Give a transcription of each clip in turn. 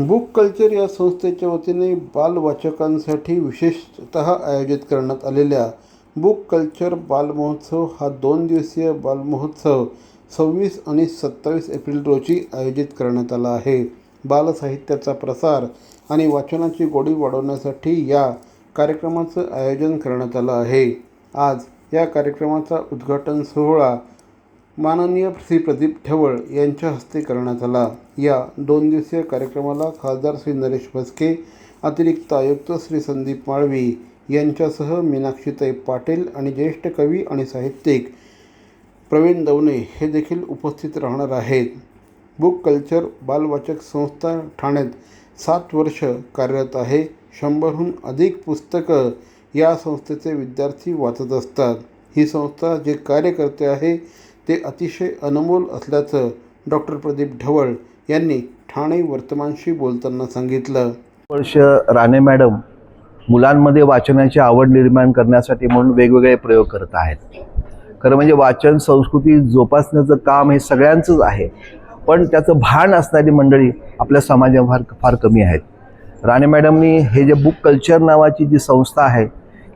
Book culture या संस्थेच्या वतीने बालवाचकांसाठी विशेषतः आयोजित करण्यात आलेल्या बुक कल्चर बालमहोत्सव हा दोन दिवसीय बालमहोत्सव सव्वीस आणि सत्तावीस एप्रिल रोजी आयोजित करण्यात आला आहे. बालसाहित्याचा प्रसार आणि वाचनाची गोडी वाढवण्यासाठी या कार्यक्रमाचं आयोजन करण्यात आलं आहे. आज या कार्यक्रमाचा उद्घाटन सोहळा माननीय श्री प्रदीप ठेवळ यांच्या हस्ते करण्यात आला. या दोन दिवसीय कार्यक्रमाला खासदार श्री नरेश भस्के अतिरिक्त आयुक्त श्री संदीप माळवी यांच्यासह मीनाक्षीताई पाटील आणि ज्येष्ठ कवी आणि साहित्यिक प्रवीण दवणे हे देखील उपस्थित राहणार आहेत. बुक कल्चर बालवाचक संस्था ठाण्यात सात वर्ष कार्यरत आहे. शंभरहून अधिक पुस्तकं या संस्थेचे विद्यार्थी वाचत असतात. ही संस्था जे कार्य करते आहे ते अतिशय अनमोल असल्याचं डॉक्टर प्रदीप ढवळ यांनी ठाणे वर्तमानशी बोलताना सांगितलं. वर्ष राणे मॅडम मुलांमध्ये वाचनाची आवड निर्माण करण्यासाठी म्हणून वेगवेगळे प्रयोग करत आहेत. खरं म्हणजे वाचन संस्कृती जोपासण्याचं काम हे सगळ्यांचंच आहे. पण त्याचं भान असणारी मंडळी आपल्या समाजात फार फार कमी आहेत. राणे मॅडमनी हे जे बुक कल्चर नावाची जी संस्था आहे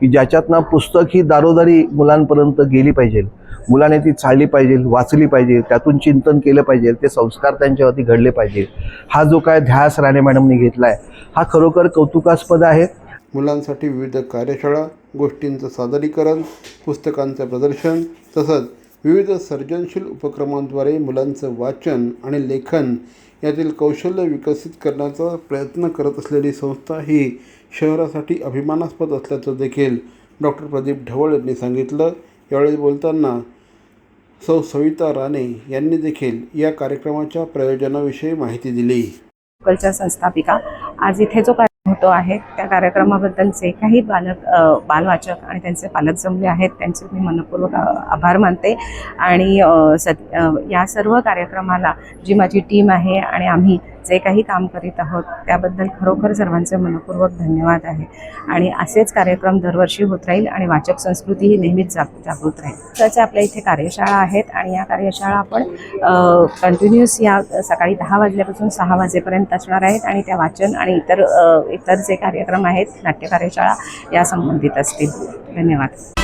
की ज्याच्यातनं पुस्तक ही दारोदारी मुलांपर्यंत गेली पाहिजे मुलाने ती चाळली पाहिजे वाचली पाहिजे त्यातून चिंतन केलं पाहिजे ते संस्कार त्यांच्यावरती घडले पाहिजे. हा जो काय ध्यास राणे मॅडमनी घेतला आहे हा खरोखर कौतुकास्पद आहे. मुलांसाठी विविध कार्यशाळा गोष्टींचं सादरीकरण पुस्तकांचं प्रदर्शन तसंच विविध सर्जनशील उपक्रमांद्वारे मुलांचं वाचन आणि लेखन यातील कौशल्य विकसित करण्याचा प्रयत्न करत असलेली संस्था ही शहरासाठी अभिमानास्पद असल्याचं देखील डॉक्टर प्रदीप ढवळ यांनी सांगितलं. यावेळी बोलताना सौ. सविता राणे यांनी देखील या कार्यक्रमाच्या प्रयोजनाविषयी माहिती दिली. संस्थापिका. आज इथे जो होतो आहे. त्या कार्यक्रमाबद्दलचे काही बालक बालवाचक आणि त्यांचे पालक जमले आहेत त्यांचे मी मनपूर्वक आभार मानते. आणि अ, या सर्व कार्यक्रमाला जी माझी टीम आहे आणि आम्ही जे काही काम करीत आहोत त्याबद्दल खरोखर सर्वांचे मनपूर्वक धन्यवाद आहे. आणि असेच कार्यक्रम दरवर्षी होत राहील आणि वाचक संस्कृती ही नेहमीच जाग जागृत राहील. तसंच आपल्या इथे कार्यशाळा आहेत आणि या कार्यशाळा आपण कंटिन्युअस या सकाळी दहा वाजल्यापासून सहा वाजेपर्यंत असणार आहेत आणि त्या वाचन आणि इतर इतर जे कार्यक्रम आहेत नाट्य कार्यशाळा या संबंधित असतील. धन्यवाद.